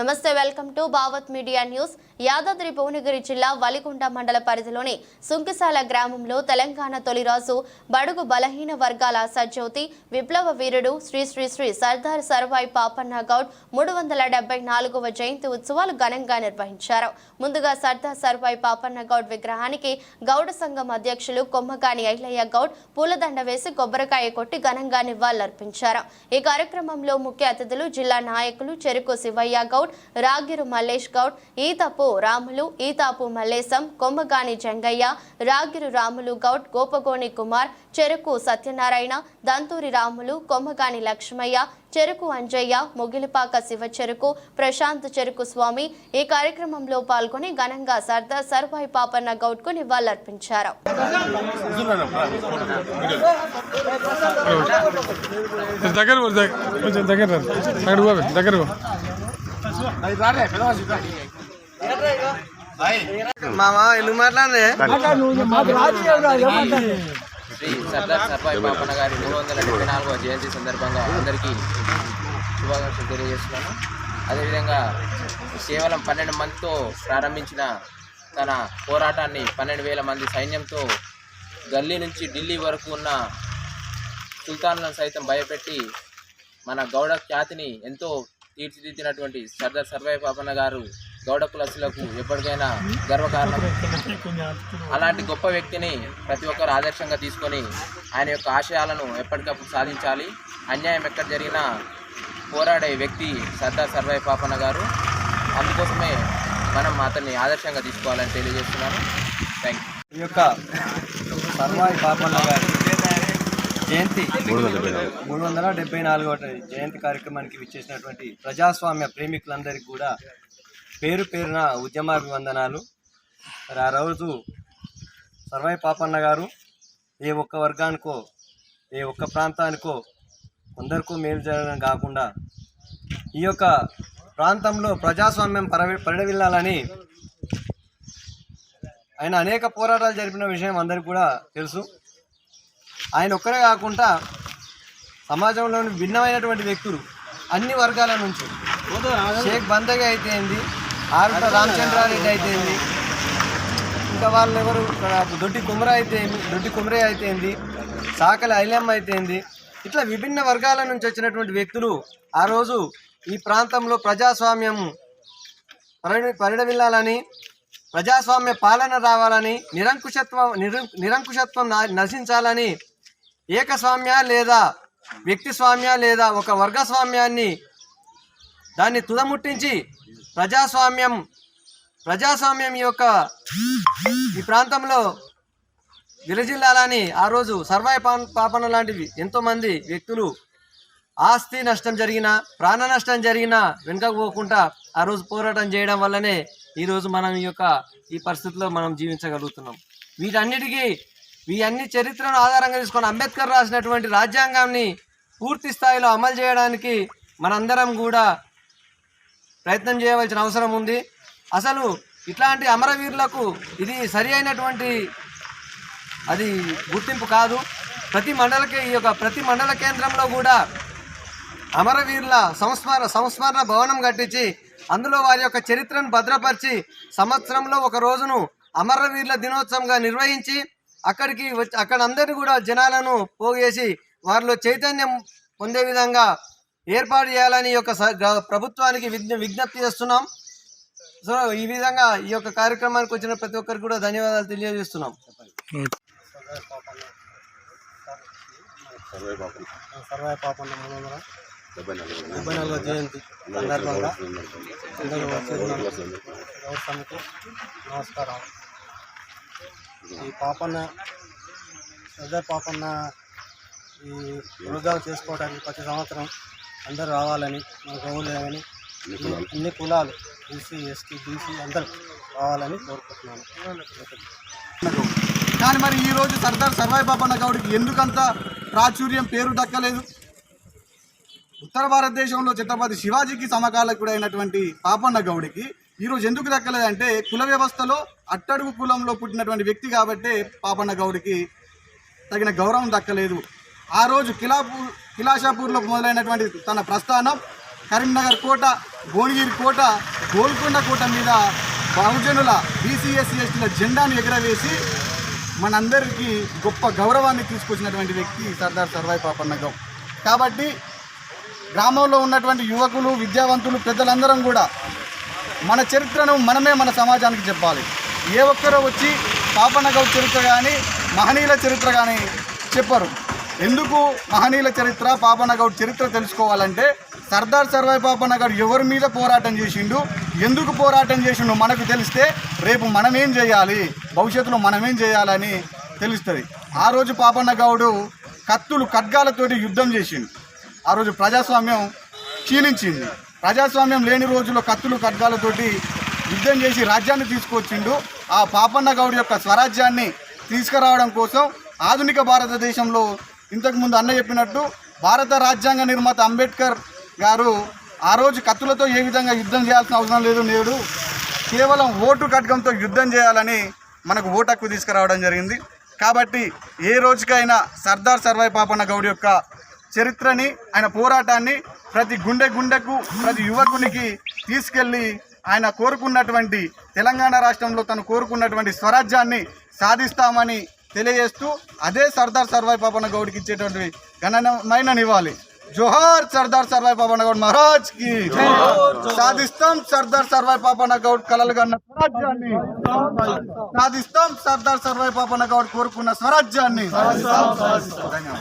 నమస్తే welcome to Bhavath media news. Yadadri Bhuvanagiri జిల్లా వలిగొండ మండల పరిధిలోని సుంకిసాల గ్రామంలో తెలంగాణ తొలిరాజు బడుగు బలహీన వర్గాల సజ్యోతి విప్లవ వీరుడు శ్రీ శ్రీ శ్రీ సర్దార్ సర్వాయి పాపన్న గౌడ్ మూడు వందల డెబ్బై నాలుగవ జయంతి ఉత్సవాలు ఘనంగా నిర్వహించారు. ముందుగా సర్దార్ సర్వాయి పాపన్న గౌడ్ విగ్రహానికి గౌడ సంఘం అధ్యక్షులు కొమ్మగాని ఐలయ్య గౌడ్ పూలదండ వేసి కొబ్బరికాయ కొట్టి ఘనంగా నివాళులర్పించారు. ఈ కార్యక్రమంలో ముఖ్య అతిథులు జిల్లా నాయకులు చెరుకు శివయ్య గౌడ్ రాగిరు మల్లేష్ గౌడ్ ఈతపు రాములు ఈతాపు మల్లేశం కొమ్మగాని జంగయ్య రాగిరు రాములు గౌడ్ గోపగోని కుమార్ చెరుకు సత్యనారాయణ దంతూరి రాములు కొమ్మగాని లక్ష్మయ్య చెరుకు అంజయ్య మొగిలిపాక శివ చెరుకు ప్రశాంత్ చెరుకు స్వామి ఈ కార్యక్రమంలో పాల్గొని ఘనంగా సర్దార్ సర్వాయి పాపన్న గౌడ్కు నివాళులర్పించారు. దగ్గర దగ్గర దగ్గర మామ ఎందుకు మాట్లాడే శ్రీ సర్దార్ సర్వాయి పాపన్న గారి మూడు వందల డెబ్బై నాలుగవ జయంతి సందర్భంగా అందరికీ శుభాకాంక్షలు తెలియజేస్తున్నాను. అదేవిధంగా కేవలం పన్నెండు మందితో ప్రారంభించిన తన పోరాటాన్ని పన్నెండు వేల మంది సైన్యంతో గల్లీ నుంచి ఢిల్లీ వరకు ఉన్న సుల్తాన్లను సైతం భయపెట్టి మన గౌడ ఖ్యాతిని ఎంతో తీర్చిదిద్దినటువంటి సర్దార్ సర్వాయి పాపన్న గారు గౌడ కులసులకు ఎప్పటికైనా గర్వకారణం. అలాంటి గొప్ప వ్యక్తిని ప్రతి ఒక్కరు ఆదర్శంగా తీసుకొని ఆయన యొక్క ఆశయాలను ఎప్పటికప్పుడు సాధించాలి. అన్యాయం ఎక్కడ జరిగినా పోరాడే వ్యక్తి సర్దార్ సర్వాయి పాపన్న గారు. అందుకోసమే మనం అతన్ని ఆదర్శంగా తీసుకోవాలని తెలియజేస్తున్నాను. థ్యాంక్ యూ ఈ యొక్క సర్వాయి పాపన్న గారి జయంతి. మూడు వందల డెబ్బై నాలుగవ జయంతి కార్యక్రమానికి విచ్చేసినటువంటి ప్రజాస్వామ్య ప్రేమికులందరికీ కూడా పేరు పేరున ఉద్యమాభివందనాలు. మరి ఆ రోజు సర్వై పాపన్న గారు ఏ ఒక్క వర్గానికో ఏ ఒక్క ప్రాంతానికో కొందరికో మేలు జరగడం కాకుండా ఈ యొక్క ప్రాంతంలో ప్రజాస్వామ్యం పరవి పరిడవిల్లాలని ఆయన అనేక పోరాటాలు జరిపిన విషయం అందరికీ కూడా తెలుసు. ఆయన ఒక్కరే కాకుండా సమాజంలోని భిన్నమైనటువంటి వ్యక్తులు అన్ని వర్గాల నుంచి. షేక్ బందగ అయితే ఏంది? ఆరుట రామచంద్రారెడ్డి అయితే ఏంది? ఇంకా వాళ్ళు ఎవరు? దొడ్డి కుమర అయితే దొడ్డి కుమరే అయితే ఏంది? సాకలి ఐలమ్మ అయితే ఏంది? ఇట్లా విభిన్న వర్గాల నుంచి వచ్చినటువంటి వ్యక్తులు ఆ రోజు ఈ ప్రాంతంలో ప్రజాస్వామ్యం పరిణ పరిణమిల్లాలని ప్రజాస్వామ్య పాలన రావాలని నిరంకుశత్వం నిరం నిరంకుశత్వం నశించాలని ఏకస్వామ్య లేదా వ్యక్తి స్వామ్య లేదా ఒక వర్గస్వామ్యాన్ని దాన్ని తుదముట్టించి ప్రజాస్వామ్యం ప్రజాస్వామ్యం యొక్క ఈ ప్రాంతంలో విలజిల్లాలని ఆ రోజు సర్వాయ పాపన లాంటివి ఎంతోమంది వ్యక్తులు ఆస్తి నష్టం జరిగినా ప్రాణ నష్టం జరిగినా వెనుకపోకుండా ఆ రోజు పోరాటం చేయడం వల్లనే ఈరోజు మనం ఈ యొక్క ఈ పరిస్థితిలో మనం జీవించగలుగుతున్నాం. వీటన్నిటికీ ఈ అన్ని చరిత్రను ఆధారంగా తీసుకొని అంబేద్కర్ రాసినటువంటి రాజ్యాంగాన్ని పూర్తి స్థాయిలో అమలు చేయడానికి మనందరం కూడా ప్రయత్నం చేయవలసిన అవసరం ఉంది. అసలు ఇట్లాంటి అమరవీరులకు ఇది సరి అయినటువంటి అది గుర్తింపు కాదు. ప్రతి మండలకి ఈ యొక్క ప్రతి మండల కేంద్రంలో కూడా అమరవీరుల సంస్మర సంస్మరణ భవనం కట్టించి అందులో వారి యొక్క చరిత్రను భద్రపరిచి సంవత్సరంలో ఒక రోజును అమరవీరుల దినోత్సవంగా నిర్వహించి అక్కడికి వచ్చి అక్కడ అందరినీ కూడా జనాలను పోగేసి వారిలో చైతన్యం పొందే విధంగా ఏర్పాటు చేయాలని యొక్క ప్రభుత్వానికి విజ్ఞ విజ్ఞప్తి చేస్తున్నాం సో ఈ విధంగా ఈ యొక్క కార్యక్రమానికి వచ్చిన ప్రతి ఒక్కరికి కూడా ధన్యవాదాలు తెలియజేస్తున్నాం సర్వాయి పాపన్న మూడు వందల డెబ్బై నాలుగో జయంతి సందర్భంగా నమస్కారం ఈ పాపన్న సర్దార్ పాపన్న ఈ వృద్ధాలు చేసుకోవడానికి ప్రతి సంవత్సరం అందరూ రావాలని మన గౌలేమని అన్ని కులాలు. ఎస్సీ ఎస్టీ బీసీ అందరూ రావాలని కోరుకుంటున్నాను. కానీ మరి ఈ రోజు సర్దార్ సర్వాయి బాపన్న గౌడ్కి ఎందుకంత ప్రాచుర్యం పేరు దక్కలేదు? ఉత్తర భారతదేశంలో ఛత్రపతి శివాజీకి సమకాలకుడు అయినటువంటి పాపన్న గౌడికి ఈరోజు ఎందుకు దక్కలేదంటే కుల వ్యవస్థలో అట్టడుగు కులంలో పుట్టినటువంటి వ్యక్తి కాబట్టి పాపన్న గౌడికి తగిన గౌరవం దక్కలేదు. ఆ రోజు కిలాపూర్ కిలాషాపూర్లో మొదలైనటువంటి తన ప్రస్థానం కరీంనగర్ కోట భువనగిరి కోట గోల్కొండ కోట మీద బహుజనుల బీసీఎస్సీ ఎస్టీల జెండాను ఎగరవేసి మనందరికీ గొప్ప గౌరవాన్ని తీసుకొచ్చినటువంటి వ్యక్తి సర్దార్ సర్వాయి పాపన్న గౌడ్. కాబట్టి గ్రామంలో ఉన్నటువంటి యువకులు విద్యావంతులు పెద్దలందరం కూడా మన చరిత్రను మనమే మన సమాజానికి చెప్పాలి. ఏ ఒక్కరో వచ్చి పాపన్న గౌడ్ చరిత్ర కానీ మహనీయుల చరిత్ర కానీ చెప్పరు. ఎందుకు మహనీయుల చరిత్ర పాపన్న గౌడ్ చరిత్ర తెలుసుకోవాలంటే సర్దార్ సర్వాయి పాపన్న ఎవరి మీద పోరాటం చేసిండు ఎందుకు పోరాటం చేసిండు మనకు తెలిస్తే రేపు మనమేం చేయాలి భవిష్యత్తులో మనమేం చేయాలని తెలుస్తుంది. ఆ రోజు పాపన్న గౌడు కత్తులు ఖడ్గాలతోటి యుద్ధం చేసిండు. ఆ రోజు ప్రజాస్వామ్యం క్షీణించింది. ప్రజాస్వామ్యం లేని రోజుల్లో కత్తులు ఖడ్గాలతోటి యుద్ధం చేసి రాజ్యాన్ని తీసుకొచ్చిండు. ఆ పాపన్న గౌడ్ యొక్క స్వరాజ్యాన్ని తీసుకురావడం కోసం ఆధునిక భారతదేశంలో ఇంతకుముందు అన్న చెప్పినట్టు భారత రాజ్యాంగ నిర్మాత అంబేద్కర్ గారు ఆ రోజు కత్తులతో ఏ విధంగా యుద్ధం చేయాల్సిన అవసరం లేదు నేడు కేవలం ఓటు ఖడ్గంతో యుద్ధం చేయాలని మనకు ఓటు హక్కు తీసుకురావడం జరిగింది. కాబట్టి ఏ రోజుకైనా సర్దార్ సర్వాయి పాపన్న గౌడ్ యొక్క చరిత్రని ఆయన పోరాటాన్ని ప్రతి గుండె గుండెకు ప్రతి యువకునికి తీసుకెళ్ళి ఆయన కోరుకున్నటువంటి తెలంగాణ రాష్ట్రంలో తను కోరుకున్నటువంటి స్వరాజ్యాన్ని సాధిస్తామని తెలియజేస్తూ అదే సర్దార్ సర్వాయి పాపన్న గౌడ్కి ఇచ్చేటువంటి ఘనమైన నివాళి. జోహార్ సర్దార్ సర్వాయి పాపన్న గౌడ్ మహారాజ్కి సాధిస్తాం సర్దార్ సర్వాయి పాపన్న గౌడ్ కలలు కన్న స్వరాజ్యాన్ని. సాధిస్తాం సర్దార్ సర్వాయి పాపన్న గౌడ్ కోరుకున్న స్వరాజ్యాన్ని. ధన్యవాదాలు.